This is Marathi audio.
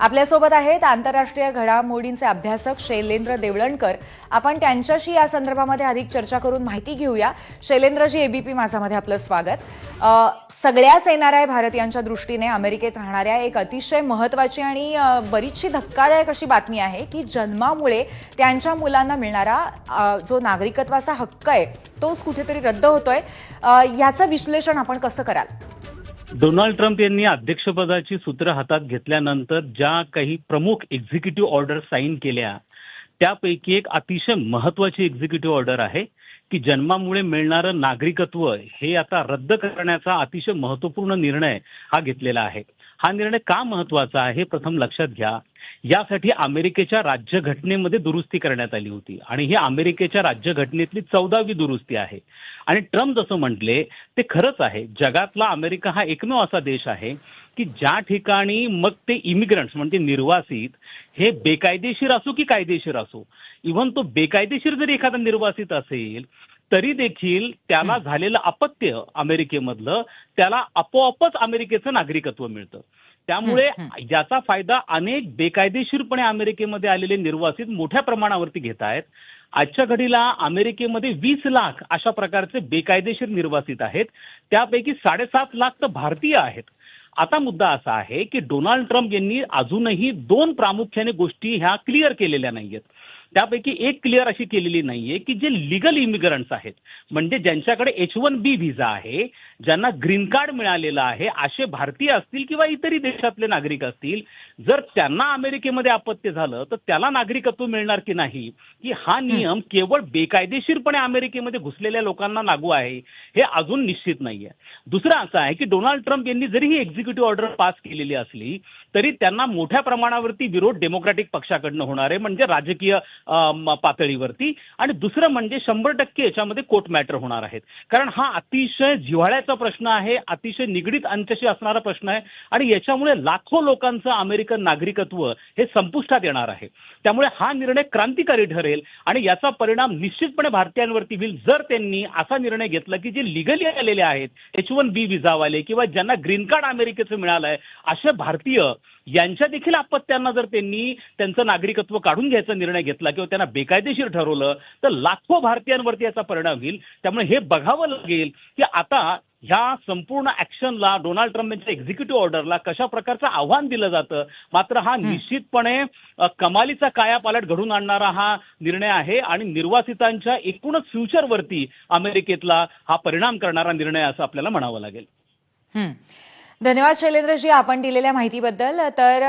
आपल्यासोबत आहेत आंतरराष्ट्रीय घडामोडींचे अभ्यासक शैलेंद्र देवळणकर. आपण त्यांच्याशी या संदर्भामध्ये अधिक चर्चा करून माहिती घेऊया. शैलेंद्रजी एबीपी माझामध्ये आपलं स्वागत. अ, सगळ्याच एनआरआय भारतीयांच्या दृष्टीने अमेरिकेत राहणाऱ्या एक अतिशय महत्वाची आणि बरीचशी धक्कादायक अशी बातमी आहे की जन्मामुळे त्यांच्या मुलांना मिळणारा जो नागरिकत्वाचा हक्क आहे तोच कुठेतरी रद्द होतोय. याचं विश्लेषण आपण कसं कराल? डोनाल्ड ट्रम्प यांनी अध्यक्षपदाची सूत्र हातात घेतल्यानंतर ज्या काही प्रमुख एक्झिक्युटिव्ह ऑर्डर साईन केल्या त्यापैकी एक अतिशय महत्वाची एक्झिक्युटिव्ह ऑर्डर आहे की जन्मामुळे मिळणारं नागरिकत्व हे आता रद्द करण्याचा अतिशय महत्त्वपूर्ण निर्णय हा घेतलेला आहे. हा निर्णय का महत्त्वाचा आहे प्रथम लक्षात घ्या. यासाठी अमेरिकेच्या राज्यघटनेमध्ये दुरुस्ती करण्यात आली होती आणि ही अमेरिकेच्या राज्यघटनेतली चौदावी दुरुस्ती आहे. आणि ट्रम्प जसं म्हटले ते खरंच आहे. जगातला अमेरिका हा एकमेव असा देश आहे की ज्या ठिकाणी मग ते इमिग्रंट्स म्हणजे निर्वासित हे बेकायदेशीर असो की कायदेशीर असो इव्हन तो बेकायदेशीर जरी एखादा निर्वासित असेल तरी देखील त्याला झालेलं अपत्य अमेरिकेमधलं त्याला आपोआपच अमेरिकेचं नागरिकत्व मिळतं. त्यामुळे याचा फायदा अनेक बेकायदेशीरपणे अमेरिकेमध्ये आलेले निर्वासित मोठ्या प्रमाणावरती घेत आहेत. आजच्या घडीला अमेरिकेमध्ये वीस लाख अशा प्रकारचे बेकायदेशीर निर्वासित आहेत. त्यापैकी साडेसात लाख तर भारतीय आहेत. आता मुद्दा असा आहे की डोनाल्ड ट्रम्प यांनी अजूनही दोन प्रामुख्याने गोष्टी ह्या क्लिअर केलेल्या नाहीयेत. त्यापैकी एक क्लिअर अशी केलेली नाहीये की जे लिगल इमिग्रंट्स आहेत. म्हणजे ज्यांच्याकडे एच वन बी व्हिसा आहे ज्यांना ग्रीन कार्ड मिळालेलं आहे असे भारतीय असतील किंवा इतरही देशातले नागरिक असतील जर त्यांना अमेरिकेमध्ये अपत्य झालं तर त्याला नागरिकत्व मिळणार की नाही? की हा नियम केवळ बेकायदेशीरपणे अमेरिकेमध्ये घुसलेल्या लोकांना लागू आहे हे अजून निश्चित नाहीये. दुसरं असं आहे की डोनाल्ड ट्रम्प यांनी जरी ही एक्झिक्युटिव्ह ऑर्डर पास केलेली असली तरी त्यांना मोठ्या प्रमाणावरती विरोध डेमोक्रॅटिक पक्षाकडनं होणार आहे म्हणजे राजकीय पातळीवरती. आणि दुसरं म्हणजे शंभर टक्के याच्यामध्ये कोर्ट मॅटर होणार आहेत. कारण हा अतिशय जिव्हाळ्याचा प्रश्न आहे अतिशय निगडीत अंत्यशी असणारा प्रश्न आहे आणि याच्यामुळे लाखो लोकांचं अमेरिकन नागरिकत्व हे संपुष्टात येणार आहे. त्यामुळे हा निर्णय क्रांतिकारी ठरेल आणि याचा परिणाम निश्चितपणे भारतीयांवरती होईल. जर त्यांनी असा निर्णय घेतला की जे लिगली आलेले आहेत एच वन बी विजावाले किंवा ज्यांना ग्रीन कार्ड अमेरिकेचं मिळालंय असे भारतीय यांच्या देखील आपत्त्यांना जर त्यांनी त्यांचं नागरिकत्व काढून घ्यायचा निर्णय घेतला किंवा त्यांना बेकायदेशीर ठरवलं तर लाखो भारतीयांवरती याचा परिणाम होईल. त्यामुळे हे बघावं लागेल की आता ह्या संपूर्ण ऍक्शनला डोनाल्ड ट्रम्प यांच्या एक्झिक्युटिव्ह ऑर्डरला कशा प्रकारचं आव्हान दिलं जातं? मात्र हा निश्चितपणे कमालीचा कायापालट घडून आणणारा हा निर्णय आहे आणि निर्वासितांच्या एकूणच फ्युचरवरती अमेरिकेतला हा परिणाम करणारा निर्णय असं आपल्याला म्हणावं लागेल. धन्यवाद शैलेंद्रजी आपण दिलेल्या माहितीबद्दल. तर